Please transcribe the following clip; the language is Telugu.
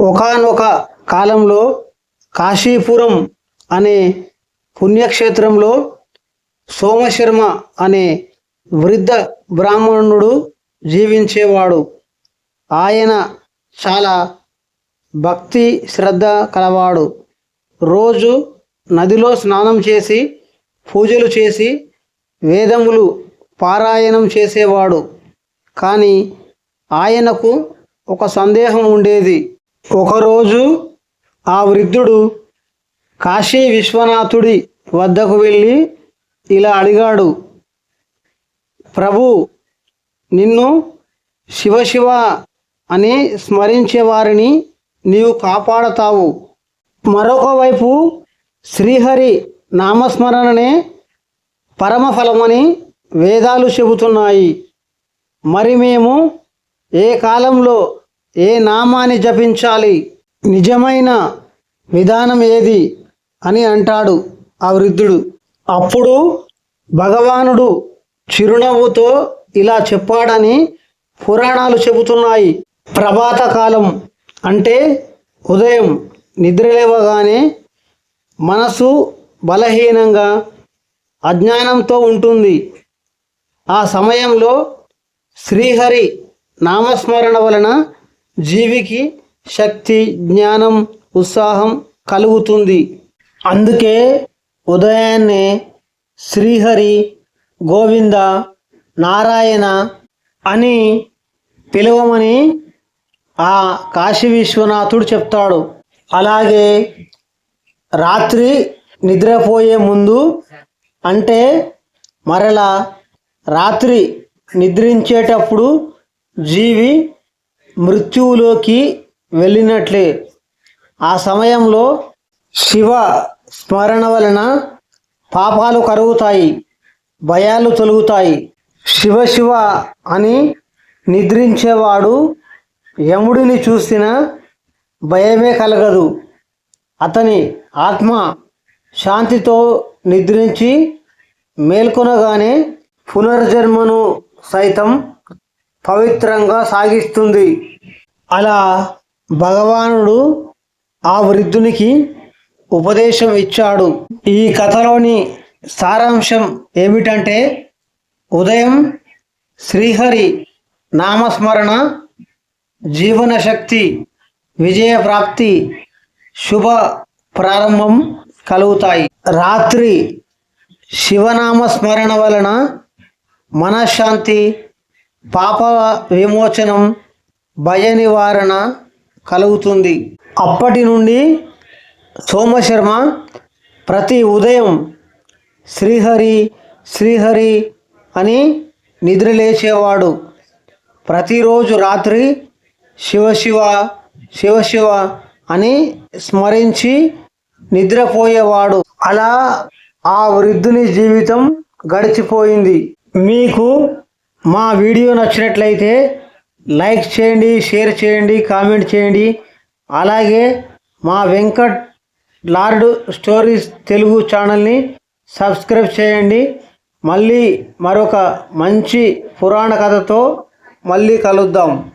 ఒకానొక కాలంలో కాశీపురం అనే పుణ్యక్షేత్రంలో సోమశర్మ అనే వృద్ధ బ్రాహ్మణుడు జీవించేవాడు. ఆయన చాలా భక్తి శ్రద్ధ కలవాడు. రోజు నదిలో స్నానం చేసి పూజలు చేసి వేదములు పారాయణం చేసేవాడు. కానీ ఆయనకు ఒక సందేహం ఉండేది. ఒకరోజు ఆ వృద్ధుడు కాశీ విశ్వనాథుడి వద్దకు వెళ్ళి ఇలా అడిగాడు ప్రభు నిన్ను శివశివ అని స్మరించే వారిని నీవు కాపాడతావు. మరొక వైపు శ్రీహరి నామస్మరణనే పరమఫలమని వేదాలు చెబుతున్నాయి. మరి మేము ఏ కాలంలో ఏ నామాన్ని జపించాలి? నిజమైన విధానం ఏది? అని అంటాడు ఆ వృద్ధుడు. అప్పుడు భగవానుడు చిరునవ్వుతో ఇలా చెప్పాడని పురాణాలు చెబుతున్నాయి. ప్రభాత కాలం అంటే ఉదయం నిద్రలేవగానే మనసు బలహీనంగా అజ్ఞానంతో ఉంటుంది. ఆ సమయంలో శ్రీహరి నామస్మరణ వలన జీవికి శక్తి జ్ఞానం ఉత్సాహం కలుగుతుంది. అందుకే ఉదయాన్నే శ్రీహరి గోవింద నారాయణ అని పిలవమని ఆ కాశీ విశ్వనాథుడు చెప్తాడు. అలాగే రాత్రి నిద్రపోయే ముందు అంటే మరలా రాత్రి నిద్రించేటప్పుడు జీవి మృత్యువులోకి వెళ్ళినట్లే. ఆ సమయంలో శివ స్మరణ వలన పాపాలు కరుగుతాయి భయాలు తొలుగుతాయి. శివ శివ అని నిద్రించేవాడు యముడిని చూసిన భయమే కలగదు. అతని ఆత్మ శాంతితో నిద్రించి మేల్కొనగానే పునర్జన్మను సైతం పవిత్రంగా సాగిస్తుంది. అలా భగవానుడు ఆ వృద్ధునికి ఉపదేశం ఇచ్చాడు. ఈ కథలోని సారాంశం ఏమిటంటే ఉదయం శ్రీహరి నామస్మరణ జీవన శక్తి విజయ ప్రాప్తి శుభ ప్రారంభం కలుగుతాయి. రాత్రి శివనామ స్మరణ వలన మనశ్శాంతి పాప విమోచనం భయ నివారణ కలుగుతుంది. అప్పటి నుండి సోమశర్మ ప్రతి ఉదయం శ్రీహరి శ్రీహరి అని నిద్రలేచేవాడు. ప్రతిరోజు రాత్రి శివశివ శివశివ అని స్మరించి నిద్రపోయేవాడు. అలా ఆ వృద్ధుని జీవితం గడిచిపోయింది. మీకు మా వీడియో నచ్చినట్లయితే లైక్ చేయండి షేర్ చేయండి కామెంట్ చేయండి. అలాగే మా వెంకట్ లార్డ్ స్టోరీస్ తెలుగు ఛానల్ని సబ్స్క్రైబ్ చేయండి. మళ్ళీ మరొక మంచి పురాణ కథతో మళ్ళీ కలుద్దాం.